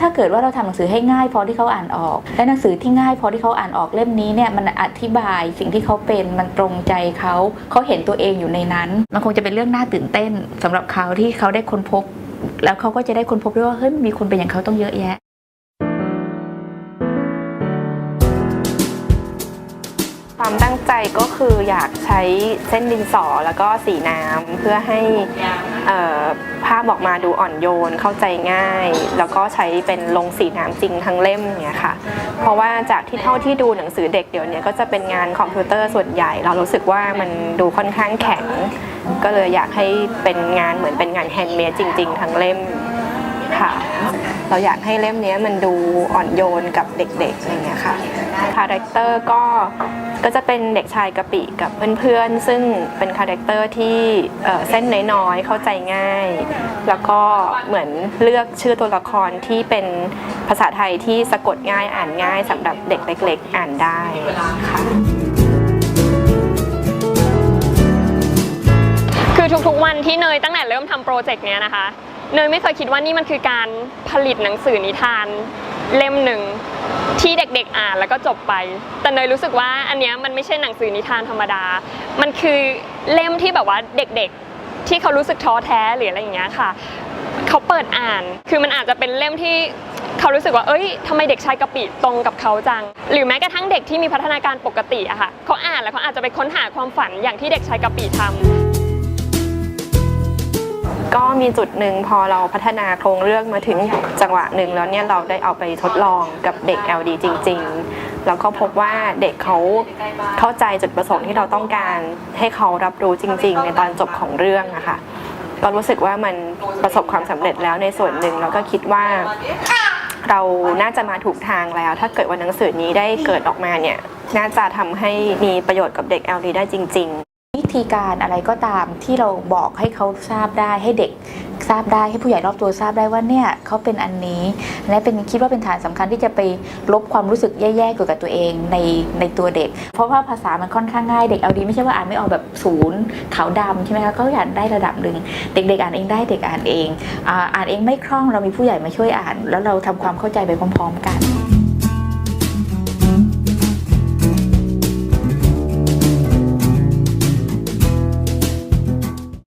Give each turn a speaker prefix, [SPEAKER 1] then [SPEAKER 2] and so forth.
[SPEAKER 1] ถ้าเกิดว่าเราทำหนังสือให้ง่ายพอที่เขาอ่านออก และหนังสือที่ง่ายพอที่เขาอ่านออกเล่มนี้เนี่ยมันอธิบายสิ่งที่เขาเป็นมันตรงใจเขาเขาเห็นตัวเองอยู่ในนั้น มันคงจะเป็นเรื่องน่าตื่นเต้นสำหรับเขาที่เขาได้ค้นพบ แล้วเขาก็จะได้ค้นพบด้วยว่าเฮ้ยมีคนเป็นอย่างเขาต้องเยอะแยะ
[SPEAKER 2] ความตั้งใจก็คืออยากใช้เส้นดินสอแล้วก็สีน้ำเพื่อให้ภาพออกมาดูอ่อนโยนเข้าใจง่าย แล้วก็ใช้เป็นลงสีน้ำจริงทั้งเล่มเนี่ยค่ะ เพราะว่าจากที่เท่าที่ดูหนังสือเด็กเดี๋ยวนี้ก็จะเป็นงานคอมพิวเตอร์ส่วนใหญ่ เรารู้สึกว่ามันดูค่อนข้างแข็ง ก็เลยอยากให้เป็นงานเหมือนเป็นงานแฮนด์เมดจริง ๆ ทั้งเล่มค่ะ เราอยากให้เล่มนี้มันดูอ่อนโยนกับเด็กๆอะไรเงี้ยค่ะคาแรคเตอร์ก็ก็จะเป็นเด็กชายกะปิกับเพื่อนๆ ซึ่งเป็นคาแรคเตอร์ที่เส้นน้อยๆ เข้าใจง่าย แล้วก็เหมือนเลือกชื่อตัวละครที่เป็นภาษาไทยที่สะกดง่ายอ่านง่ายสำหรับเด็กเล็ก ๆ อ่านได้ค่ะ
[SPEAKER 3] คือทุกๆวันที่เนยตั้งแต่เริ่มทำโปรเจกต์เนี้ยนะคะ เนยไม่เคยคิดว่านี่มันคือการผลิตหนังสือนิทานเล่มหนึ่งที่เด็กๆอ่านแล้วก็จบไป แต่เนยรู้สึกว่าอันเนี้ยมันไม่ใช่หนังสือนิทานธรรมดา มันคือเล่มที่แบบว่าเด็กๆ ที่เขารู้สึกท้อแท้หรืออะไรอย่างเงี้ยค่ะ เขาเปิดอ่าน คือมันอาจจะเป็นเล่มที่เขารู้สึกว่า เอ้ยทำไมเด็กชายกะปิตรงกับเขาจัง หรือแม้กระทั่งเด็กที่มีพัฒนาการปกติอะค่ะ เขาอ่านแล้วเขาอาจจะไปค้นหาความฝันอย่างที่เด็กชายกะปิทำ
[SPEAKER 2] ก็มีจุดหนึ่งพอเราพัฒนาโครงเรื่องมาถึงจังหวะหนึ่งแล้วเนี่ยเราได้เอาไปทดลองกับเด็ก LD จริง ๆ แล้วก็พบว่าเด็กเขาเข้าใจจุดประสงค์ที่เราต้องการให้เขารับรู้จริง ๆ ในตอนจบของเรื่องอะค่ะก็รู้สึกว่ามันประสบความสำเร็จแล้วในส่วนหนึ่งแล้วก็คิดว่าเราน่าจะมาถูกทางแล้ว ถ้าเกิดว่าหนังสือนี้ได้เกิดออกมาเนี่ย น่าจะทำให้มีประโยชน์กับเด็ก LD ได้จริง ๆ
[SPEAKER 1] ธีการอะไรก็ตามที่เราบอกให้เขาทราบได้ให้เด็กทราบได้ให้ผู้ใหญ่รอบตัวทราบได้ว่าเนี่ยเขาเป็นอันนี้และเป็นคิดว่าเป็นฐานสำคัญที่จะไปลบความรู้สึกแย่ๆเกี่ยวกับตัวเองในในตัวเด็ก เพราะว่าภาษามันค่อนข้างง่ายเด็กเอาดีไม่ใช่ว่าอ่านไม่ออกแบบศูนย์ขาวดำใช่ไหมคะเขาอ่านได้ระดับหนึ่งเด็กๆอ่านเองได้เด็กอ่านเองอ่าอ่านเองไม่คล่องเรามีผู้ใหญ่มาช่วยอ่าน แล้วเราทำความเข้าใจไปพร้อม ๆ กัน